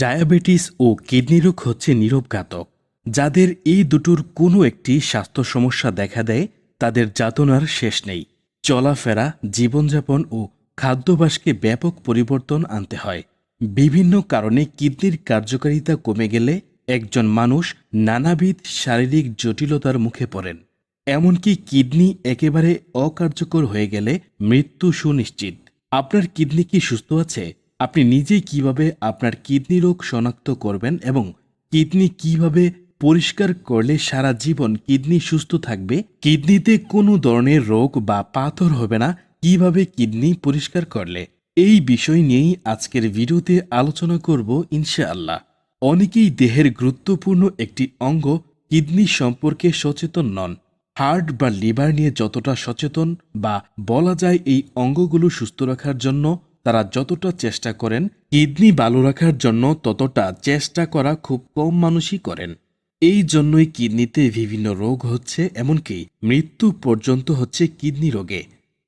Diabetes ও kidney রোগ হচ্ছে নীরব ঘাতক যাদের এই দুটোর কোনো একটি স্বাস্থ্য সমস্যা দেখা দেয়, তাদের যাতনার শেষ নেই। চলাফেরা, জীবনযাপন ও খাদ্যাভ্যাসকে ব্যাপক পরিবর্তন আনতে হয়। বিভিন্ন কারণে কিডনির কার্যকারিতা কমে গেলে একজন মানুষ নানাবিধ শারীরিক জটিলতার মুখে পড়েন। এমনকি কিডনি একেবারে অকার্যকর হয়ে গেলে মৃত্যু সুনিশ্চিত। আপনার কিডনি কি সুস্থ আছে? আপনি নিজেই কীভাবে আপনার কিডনি রোগ শনাক্ত করবেন এবং কিডনি কীভাবে পরিষ্কার করলে সারা জীবন কিডনি সুস্থ থাকবে, কিডনিতে কোনো ধরনের রোগ বা পাথর হবে না, কীভাবে কিডনি পরিষ্কার করলে? এই বিষয় নিয়েই আজকের ভিডিওতে আলোচনা করব ইনশাআল্লাহ। অনেকেই দেহের গুরুত্বপূর্ণ একটি অঙ্গ কিডনি সম্পর্কে সচেতন নন। হার্ট বা লিভার নিয়ে যতটা সচেতন বা বলা যায় এই অঙ্গগুলো সুস্থ রাখার জন্য তারা যতটা চেষ্টা করেন, কিডনি ভালো রাখার জন্য ততটা চেষ্টা করা খুব কম মানুষই করেন। এই জন্যই কিডনিতে বিভিন্ন রোগ হচ্ছে, এমনকি মৃত্যু পর্যন্ত হচ্ছে কিডনি রোগে।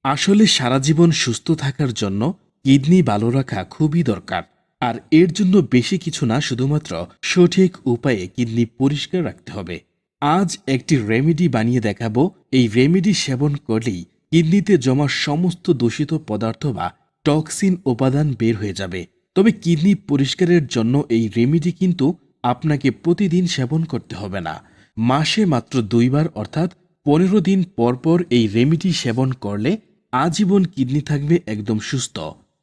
আসলে সারা জীবন সুস্থ থাকার জন্য কিডনি ভালো রাখা খুবই দরকার, আর এর জন্য বেশি কিছু না, শুধুমাত্র সঠিক উপায়ে কিডনি পরিষ্কার রাখতে হবে। আজ একটি রেমেডি বানিয়ে দেখাবো। এই রেমেডি সেবন করলেই কিডনিতে জমা সমস্ত দূষিত পদার্থ বা টক্সিন উপাদান বের হয়ে যাবে। তবে কিডনি পরিষ্কারের জন্য এই রেমিডি কিন্তু আপনাকে প্রতিদিন সেবন করতে হবে না। মাসে মাত্র দুইবার অর্থাৎ পনেরো দিন পর পর এই রেমিডি সেবন করলে আজীবন কিডনি থাকবে একদম সুস্থ।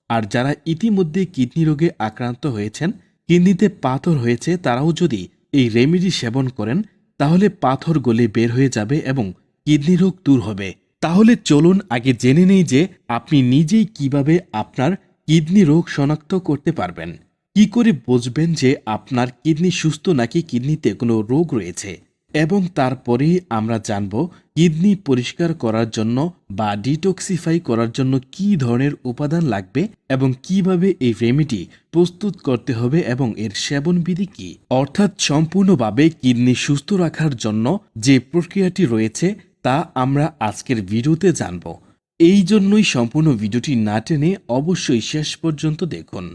আর যারা ইতিমধ্যে কিডনি রোগে আক্রান্ত হয়েছেন, কিডনিতে পাথর হয়েছে, তারাও যদি এই রেমিডি সেবন করেন, তাহলে পাথর গলে বের হয়ে যাবে এবং কিডনি রোগ দূর হবে। তাহলে চলুন আগে জেনে নেই যে আপনি নিজেই কীভাবে আপনার কিডনি রোগ শনাক্ত করতে পারবেন। কি করে বুঝবেন যে আপনার কিডনি সুস্থ নাকি কিডনিতে কোনো রোগ রয়েছে? এবং তারপরেই আমরা জানব কিডনি পরিষ্কার করার জন্য বা ডিটক্সিফাই করার জন্য কি ধরনের উপাদান লাগবে এবং কীভাবে এই রেমেডি প্রস্তুত করতে হবে এবং এর সেবন বিধি কি? অর্থাৎ সম্পূর্ণভাবে কিডনি সুস্থ রাখার জন্য যে প্রক্রিয়াটি রয়েছে তা আমরা আজকের ভিডিওতে জানব। এই জন্যই সম্পূর্ণ ভিডিওটি না টেনে অবশ্যই শেষ পর্যন্ত দেখুন।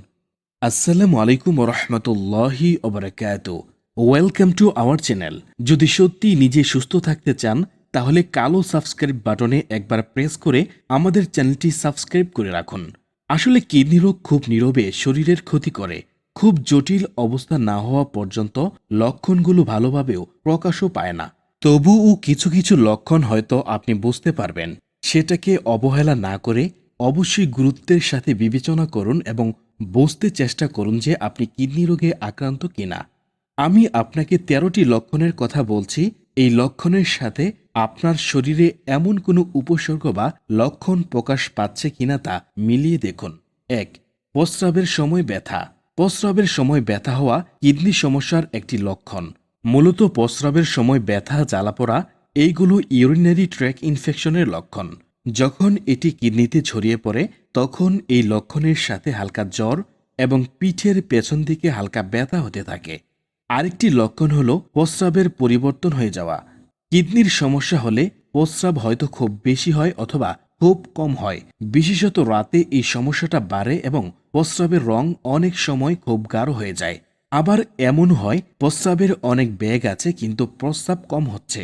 আসসালামু আলাইকুম রহমতুল্লাহি ওবরাকাত। Welcome to our channel. যদি সত্যি নিজে সুস্থ থাকতে চান, তাহলে কালো সাবস্ক্রাইব বাটনে একবার প্রেস করে আমাদের চ্যানেলটি সাবস্ক্রাইব করে রাখুন। আসলে কিডনি রোগ খুব নীরবে শরীরের ক্ষতি করে। খুব জটিল অবস্থা না হওয়া পর্যন্ত লক্ষণগুলো ভালোভাবেও প্রকাশও পায় না। তবুও কিছু কিছু লক্ষণ হয়তো আপনি বুঝতে পারবেন। সেটাকে অবহেলা না করে অবশ্যই গুরুত্বের সাথে বিবেচনা করুন এবং বুঝতে চেষ্টা করুন যে আপনি কিডনি রোগে আক্রান্ত কিনা। আমি আপনাকে তেরোটি লক্ষণের কথা বলছি। এই লক্ষণের সাথে আপনার শরীরে এমন কোনো উপসর্গ বা লক্ষণ প্রকাশ পাচ্ছে কিনা তা মিলিয়ে দেখুন। এক, প্রস্রাবের সময় ব্যথা। প্রস্রাবের সময় ব্যথা হওয়া কিডনি সমস্যার একটি লক্ষণ। মূলত প্রস্রাবের সময় ব্যথা, জ্বালাপোড়া, এইগুলো ইউরিনারি ট্র্যাক ইনফেকশনের লক্ষণ। যখন এটি কিডনিতে ছড়িয়ে পড়ে, তখন এই লক্ষণের সাথে হালকা জ্বর এবং পিঠের পেছন দিকে হালকা ব্যথা হতে থাকে। আরেকটি লক্ষণ হল প্রস্রাবের পরিবর্তন হয়ে যাওয়া। কিডনির সমস্যা হলে প্রস্রাব হয়তো খুব বেশি হয় অথবা খুব কম হয়। বিশেষত রাতে এই সমস্যাটা বাড়ে এবং প্রস্রাবের রং অনেক সময় খুব গাঢ় হয়ে যায়। আবার এমন হয়, প্রস্রাবের অনেক ব্যাগ আছে কিন্তু প্রস্রাব কম হচ্ছে।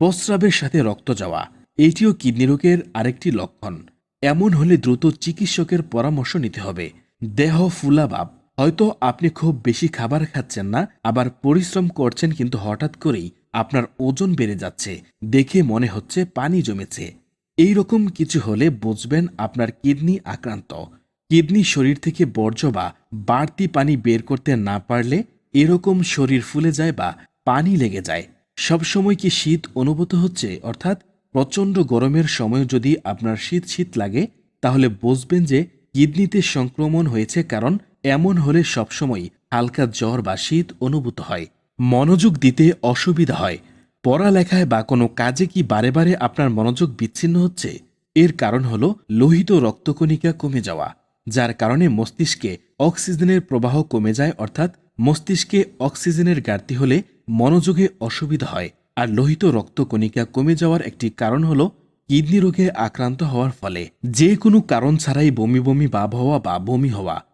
প্রস্রাবের সাথে রক্ত যাওয়া, এটিও কিডনি রোগের আরেকটি লক্ষণ। এমন হলে দ্রুত চিকিৎসকের পরামর্শ নিতে হবে। দেহ ফুলাভাব হয়তো আপনি খুব বেশি খাবার খাচ্ছেন না, আবার পরিশ্রম করছেন কিন্তু হঠাৎ করেই আপনার ওজন বেড়ে যাচ্ছে, দেখে মনে হচ্ছে পানি জমেছে। এই রকম কিছু হলে বুঝবেন আপনার কিডনি আক্রান্ত। কিডনি শরীর থেকে বর্জ্য বা বাড়তি পানি বের করতে না পারলে এরকম শরীর ফুলে যায় বা পানি লেগে যায়। সবসময় কি শীত অনুভূত হচ্ছে? অর্থাৎ প্রচণ্ড গরমের সময় যদি আপনার শীত শীত লাগে, তাহলে বুঝবেন যে কিডনিতে সংক্রমণ হয়েছে কারণ এমন হলে সবসময় হালকা জ্বর বা শীত অনুভূত হয়। মনোযোগ দিতে অসুবিধা হয়। পড়ালেখায় বা কোনো কাজে কি বারে বারে আপনার মনোযোগ বিচ্ছিন্ন হচ্ছে? এর কারণ হলো লোহিত রক্তকণিকা কমে যাওয়া। যার কারণে মস্তিষ্কে অক্সিজেনের প্রবাহ কমে যায়, অর্থাৎ মস্তিষ্কে অক্সিজেনের ঘাটতি হলে মনোযোগে অসুবিধা হয়। আর লোহিত রক্তকণিকা কমে যাওয়ার একটি কারণ হল কিডনি রোগে আক্রান্ত হওয়ার ফলে। যে কোনো কারণ ছাড়াই বমি বমি ভাব হওয়া বা বমি হওয়া।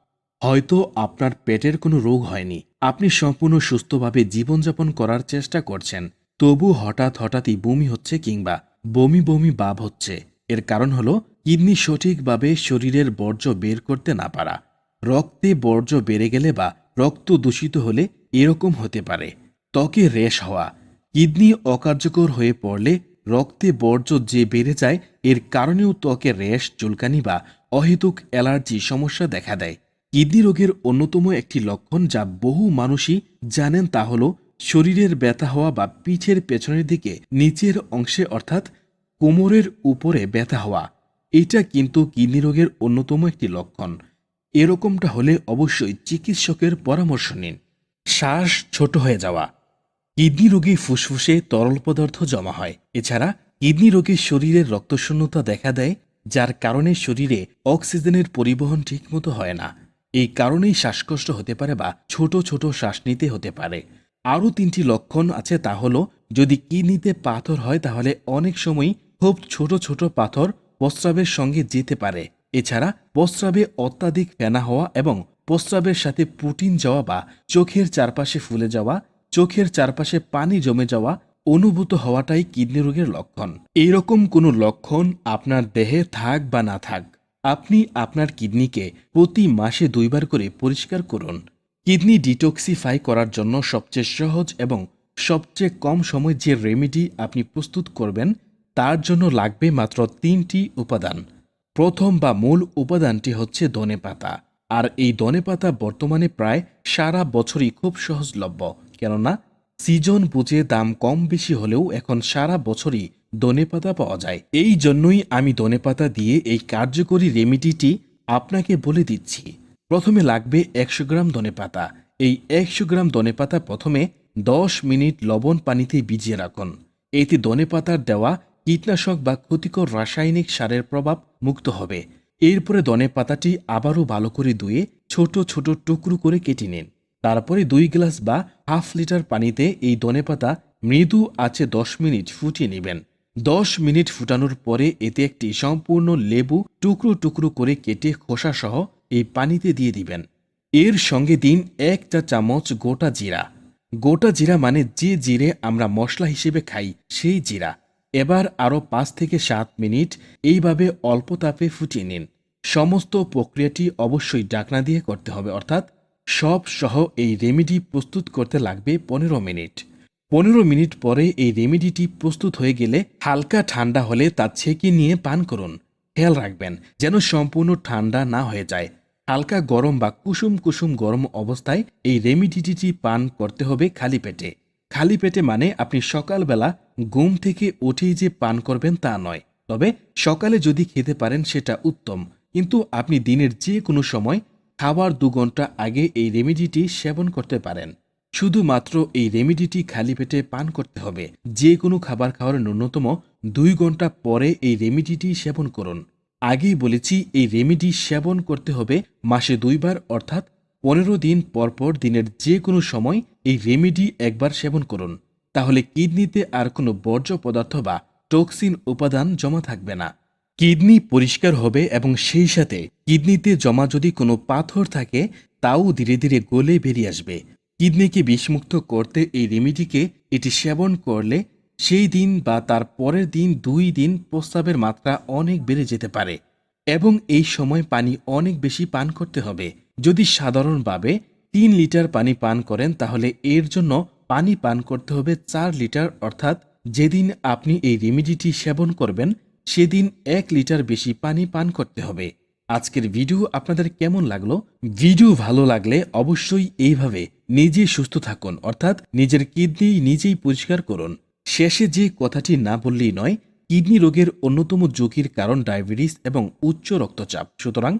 হয়তো আপনার পেটের কোনো রোগ হয়নি। আপনি সম্পূর্ণ সুস্থভাবে জীবনযাপন করার চেষ্টা করছেন। তবু হঠাৎ হঠাৎই বমি হচ্ছে কিংবা বমি বমি ভাব হচ্ছে। এর কারণ হলো কিডনি সঠিকভাবে শরীরের বর্জ্য বের করতে না পারা, রক্তে বর্জ্য বেড়ে গেলে বা রক্ত দূষিত হলে এরকম হতে পারে। ত্বকে রেশ হওয়া, কিডনি অকার্যকর হয়ে পড়লে রক্তে বর্জ্য যে বেড়ে যায়, এর কারণেও ত্বকে রেশ চুলকানি বা অহেতুক অ্যালার্জি সমস্যা দেখা দেয়। কিডনি রোগের অন্যতম একটি লক্ষণ যা বহু মানুষই জানেন তা হল শরীরের ব্যথা হওয়া বা পিঠের পেছনের দিকে নিচের অংশে অর্থাৎ কোমরের উপরে ব্যথা হওয়া। এটা কিন্তু কিডনি রোগের অন্যতম একটি লক্ষণ। এরকমটা হলে অবশ্যই চিকিৎসকের পরামর্শ নিন। শ্বাস ছোট হয়ে যাওয়া। কিডনি রোগে ফুসফুসে তরল পদার্থ জমা হয়। এছাড়া কিডনি রোগে শরীরের রক্তশূন্যতা দেখা দেয়, যার কারণে শরীরে অক্সিজেনের পরিবহন ঠিকমতো হয় না। এই কারণেই শ্বাসকষ্ট হতে পারে বা ছোট ছোট শ্বাস নিতে হতে পারে। আরও তিনটি লক্ষণ আছে তা হলো, যদি কিডনিতে পাথর হয় তাহলে অনেক সময় খুব ছোট ছোট পাথর প্রস্রাবের সঙ্গে যেতে পারে। এছাড়া প্রস্রাবে অত্যাধিক ফেনা হওয়া এবং প্রস্রাবের সাথে প্রোটিন যাওয়া বা চোখের চারপাশে ফুলে যাওয়া, চোখের চারপাশে পানি জমে যাওয়া অনুভূত হওয়াটাই কিডনি রোগের লক্ষণ। এইরকম কোনো লক্ষণ আপনার দেহে থাক বা না থাক, আপনি আপনার কিডনিকে প্রতি মাসে দুইবার করে পরিষ্কার করুন। কিডনি ডিটক্সিফাই করার জন্য সবচেয়ে সহজ এবং সবচেয়ে কম সময় যে রেমেডি আপনি প্রস্তুত করবেন তার জন্য লাগবে মাত্র তিনটি উপাদান। প্রথম বা মূল উপাদানটি হচ্ছে ধনেপাতা আর এই ধনেপাতা বর্তমানে প্রায় সারা বছরই খুব সহজলভ্য। কেননা, সিজন বুঝে দাম কম বেশি হলেও এখন সারা বছরই ধনেপাতা পাওয়া যায়। এই জন্যই আমি ধনেপাতা দিয়ে এই কার্যকরী রেমিডিটি আপনাকে বলে দিচ্ছি। প্রথমে লাগবে একশো গ্রাম ধনেপাতা এই একশো গ্রাম ধনেপাতা প্রথমে দশ মিনিট লবণ পানিতে ভিজিয়ে রাখুন। এতে ধনেপাতার দেওয়া কীটনাশক বা ক্ষতিকর রাসায়নিক সারের প্রভাব মুক্ত হবে। এরপরে ধনে পাতাটি আবারও ভালো করে ধুয়ে ছোট ছোট টুকরো করে কেটে নিন। তারপরে দুই গ্লাস বা হাফ লিটার পানিতে এই ধনেপাতা মৃদু আছে দশ মিনিট ফুটিয়ে নেবেন। দশ মিনিট ফুটানোর পরে এতে একটি সম্পূর্ণ লেবু টুকরো টুকরো করে কেটে খোসা সহ এই পানিতে দিয়ে দিবেন। এর সঙ্গে দিন এক চা চামচ গোটা জিরা। গোটা জিরা মানে যে জিরে আমরা মশলা হিসেবে খাই, সেই জিরা। এবার আরও পাঁচ থেকে সাত মিনিট এইভাবে অল্প তাপে ফুটিয়ে নিন। সমস্ত প্রক্রিয়াটি অবশ্যই ডাকনা দিয়ে করতে হবে, অর্থাৎ সব সহ এই রেমেডি প্রস্তুত করতে লাগবে পনেরো মিনিট। পনেরো মিনিট পরে এই রেমেডিটি প্রস্তুত হয়ে গেলে হালকা ঠান্ডা হলে তা ছেঁকে নিয়ে পান করুন। খেয়াল রাখবেন যেন সম্পূর্ণ ঠান্ডা না হয়ে যায়। হালকা গরম বা কুসুম কুসুম গরম অবস্থায় এই রেমিডিটি পান করতে হবে খালি পেটে। খালি পেটে মানে আপনি সকালবেলা ঘুম থেকে উঠেই যে পান করবেন তা নয়। তবে সকালে যদি খেতে পারেন সেটা উত্তম। কিন্তু আপনি দিনের যে কোনো সময় খাবার দু ঘণ্টা আগে এই রেমিডিটি সেবন করতে পারেন। শুধুমাত্র এই রেমিডিটি খালি পেটে পান করতে হবে। যে কোনো খাবার খাওয়ার ন্যূনতম দুই ঘণ্টা পরে এই রেমিডিটি সেবন করুন। আগেই বলেছি এই রেমিডি সেবন করতে হবে মাসে দুইবার, অর্থাৎ পনেরো দিন পরপর দিনের যে কোনো সময় এই রেমিডি একবার সেবন করুন। তাহলে কিডনিতে আর কোনো বর্জ্য পদার্থ বা টক্সিন উপাদান জমা থাকবে না। কিডনি পরিষ্কার হবে এবং সেই সাথে কিডনিতে জমা যদি কোনো পাথর থাকে, তাও ধীরে ধীরে গলে বেরিয়ে আসবে। কিডনিকে বিষমুক্ত করতে এই রেমিডিকে এটি সেবন করলে সেই দিন বা তার পরের দিন দুই দিন প্রস্রাবের মাত্রা অনেক বেড়ে যেতে পারে। এবং এই সময় পানি অনেক বেশি পান করতে হবে। যদি সাধারণভাবে তিন লিটার পানি পান করেন, তাহলে এর জন্য পানি পান করতে হবে চার লিটার, অর্থাৎ যেদিন আপনি এই রেমিডিটি সেবন করবেন, সেদিন এক লিটার বেশি পানি পান করতে হবে। আজকের ভিডিও আপনাদের কেমন লাগল? ভিডিও ভালো লাগলে অবশ্যই এইভাবে নিজে সুস্থ থাকুন, অর্থাৎ নিজের কিডনি নিজেই পরিষ্কার করুন। শেষে যে কথাটি না বললেই নয় কিডনি রোগের অন্যতম ঝুঁকির কারণ ডায়াবেটিস এবং উচ্চ রক্তচাপ। সুতরাং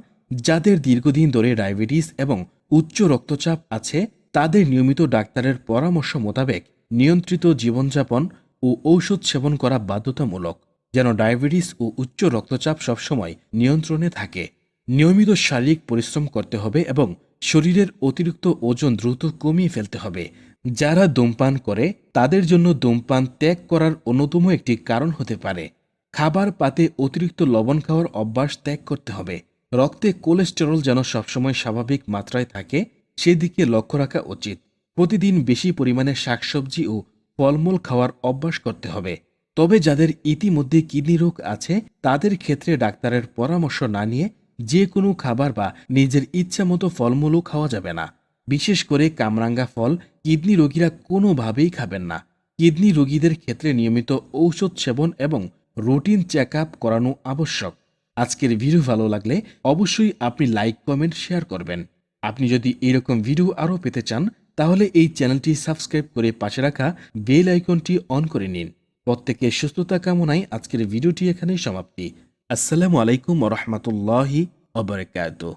যাদের দীর্ঘদিন ধরে ডায়াবেটিস এবং উচ্চ রক্তচাপ আছে, তাদের নিয়মিত ডাক্তারের পরামর্শ মোতাবেক নিয়ন্ত্রিত জীবনযাপন ও ঔষধ সেবন করা বাধ্যতামূলক, যেন ডায়াবেটিস ও উচ্চ রক্তচাপ সবসময় নিয়ন্ত্রণে থাকে। নিয়মিত শারীরিক পরিশ্রম করতে হবে এবং শরীরের অতিরিক্ত ওজন দ্রুত কমিয়ে ফেলতে হবে যারা ধূমপান করে, তাদের জন্য ধূমপান ত্যাগ করার অন্যতম একটি কারণ হতে পারে। খাবার পাতে অতিরিক্ত লবণ খাওয়ার অভ্যাস ত্যাগ করতে হবে। রক্তে কোলেস্টেরল যেন সবসময় স্বাভাবিক মাত্রায় থাকে, সেদিকে লক্ষ্য রাখা উচিত। প্রতিদিন বেশি পরিমাণে শাকসবজি ও ফলমূল খাওয়ার অভ্যাস করতে হবে। তবে যাদের ইতিমধ্যে কিডনি রোগ আছে, তাদের ক্ষেত্রে ডাক্তারের পরামর্শ না নিয়ে যে কোনো খাবার বা নিজের ইচ্ছা মতো ফলমূলও খাওয়া যাবে না। বিশেষ করে কামরাঙ্গা ফল কিডনি রোগীরা কোনোভাবেই খাবেন না। কিডনি রোগীদের ক্ষেত্রে নিয়মিত ঔষধ সেবন এবং রুটিন চেক আপ করানো আবশ্যক। আজকের ভিডিও ভালো লাগলে অবশ্যই আপনি লাইক, কমেন্ট, শেয়ার করবেন। আপনি যদি এরকম ভিডিও আরও পেতে চান, তাহলে এই চ্যানেলটি সাবস্ক্রাইব করে পাশে রাখা বেল আইকনটি অন করে নিন। প্রত্যেকের সুস্থতা কামনায় আজকের ভিডিওটি এখানেই সমাপ্তি। আসসালামু আলাইকুম রহমতুল্লাহি অবরাকাতুহ